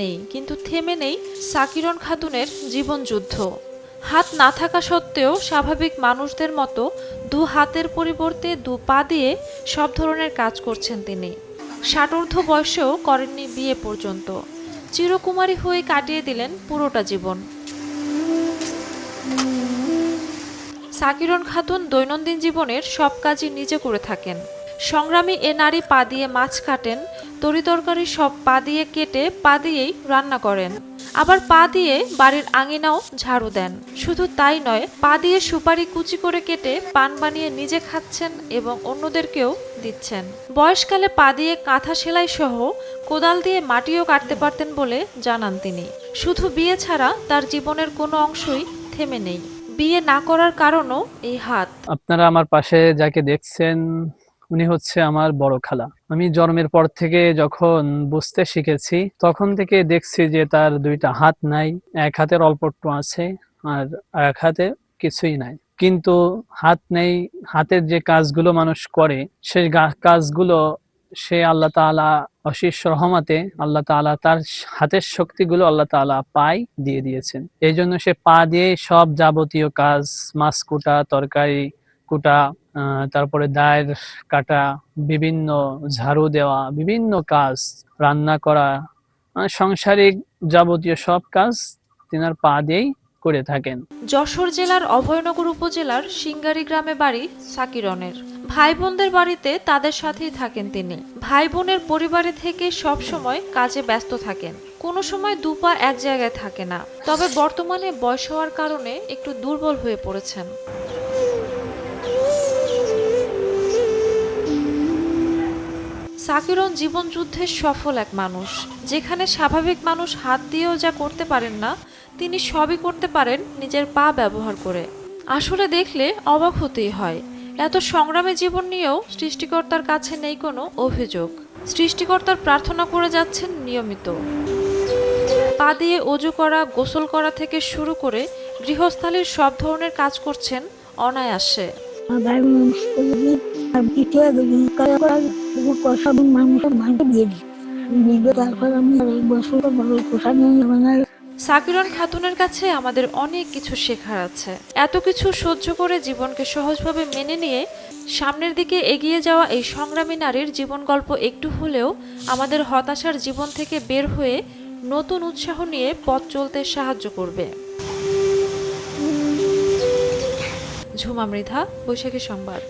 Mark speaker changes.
Speaker 1: নেই, কিন্তু থেমে নেই সাকিরন খাতুনের জীবনযুদ্ধ হাত না থাকা সত্ত্বেও স্বাভাবিক মানুষদের মতো দু হাতের পরিবর্তে দু পা দিয়ে সব ধরনের কাজ করছেন তিনি। ষাটোর্ধ বয়সেও করেননি বিয়ে পর্যন্ত। চিরকুমারী হয়ে কাটিয়ে দিলেন পুরোটা জীবন। সাকিরন খাতুন দৈনন্দিন জীবনের সব কাজই নিজে করে থাকেন। সংগ্রামী এ নারী পা দিয়ে মাছ কাটেন তরিতরকারি সব পা দিয়ে কেটে পা দিয়েই রান্না করেন। আবার পা দিয়ে বাড়ির আঙিনাও ঝাড়ু দেন। শুধু তাই নয়, পা দিয়ে সুপারি কুচি করে কেটে পান বানিয়ে নিজে খাচ্ছেন এবং অন্যদেরকেও দিচ্ছেন। বয়সকালে পা দিয়ে কাঁথা সেলাই সহ কোদাল দিয়ে মাটিও কাটতে পারতেন বলে জানান তিনি। শুধু বিয়ে ছাড়া তার জীবনের কোনো অংশই থেমে নেই। বিয়ে না করার কারণও এই হাত।
Speaker 2: আপনারা আমার পাশে যাকে দেখছেন উনি হচ্ছে আমার বড় খালা। আমি জন্মের পর থেকে যখন বুঝতে শিখেছি, তখন থেকে দেখছি যে তার দুইটা হাত নাই, এক হাতের অল্প একটু আছে আর এক হাতে কিছুই নাই। কিন্তু হাত নেই, হাতের যে কাজগুলো মানুষ করে, সেই কাজগুলো সে আল্লাহ তাআলা অশেষ রহমাতে আল্লাহ তাআলা তার হাতের শক্তিগুলো আল্লাহ তাআলা পায় দিয়ে দিয়েছেন। এই জন্য সে পা দিয়ে সব যাবতীয় কাজ, মাছ কুটা, তরকারি কুটা তারপরে দায়ের কাটা, বিভিন্ন ঝাড়ু দেওয়া, বিভিন্ন কাজ, রান্না করা মানে সাংসারিক যাবতীয় সব কাজ তিনার পা দিয়েই করে থাকেন।
Speaker 1: যশোর জেলার অভয়নগর উপজেলার সিঙ্গারি গ্রামে বাড়ি সাকিরনের। ভাই বোনদের বাড়িতে তাদের সাথেই থাকেন তিনি। ভাই বোনের পরিবারে থেকে সব সময় কাজে ব্যস্ত থাকেন। কোনো সময় দুপা এক জায়গায় থাকে না। তবে বর্তমানে বয়স হওয়ার কারণে একটু দুর্বল হয়ে পড়েছেন। সাকিরন জীবনযুদ্ধের সফল এক মানুষ। যেখানে স্বাভাবিক মানুষ হাত দিয়েও যা করতে পারেন না, তিনি সবই করতে পারেন নিজের পা ব্যবহার করে। আসলে দেখলে অবাক হতেই হয়। এত সংগ্রামী জীবন নিয়েও সৃষ্টিকর্তার কাছে নেই কোনো অভিযোগ। সৃষ্টিকর্তার প্রার্থনা করে যাচ্ছেন নিয়মিত। পা দিয়ে অজু করা, গোসল করা থেকে শুরু করে গৃহস্থালির সব ধরনের কাজ করছেন অনায়াসে।
Speaker 3: সব দিয়ে দিই তারপর আমি এক বছর বড় নিয়ে
Speaker 1: সাকিরন খাতুনের কাছে আমাদের অনেক কিছু শেখার আছে। এত কিছু সহ্য করে জীবনকে সহজভাবে মেনে নিয়ে সামনের দিকে এগিয়ে যাওয়া এই সংগ্রামী নারীর জীবন গল্প একটু হলেও আমাদের হতাশার জীবন থেকে বের হয়ে নতুন উৎসাহ নিয়ে পথ চলতে সাহায্য করবে। ঝুমা মৃধা, বৈশাখী সংবাদ।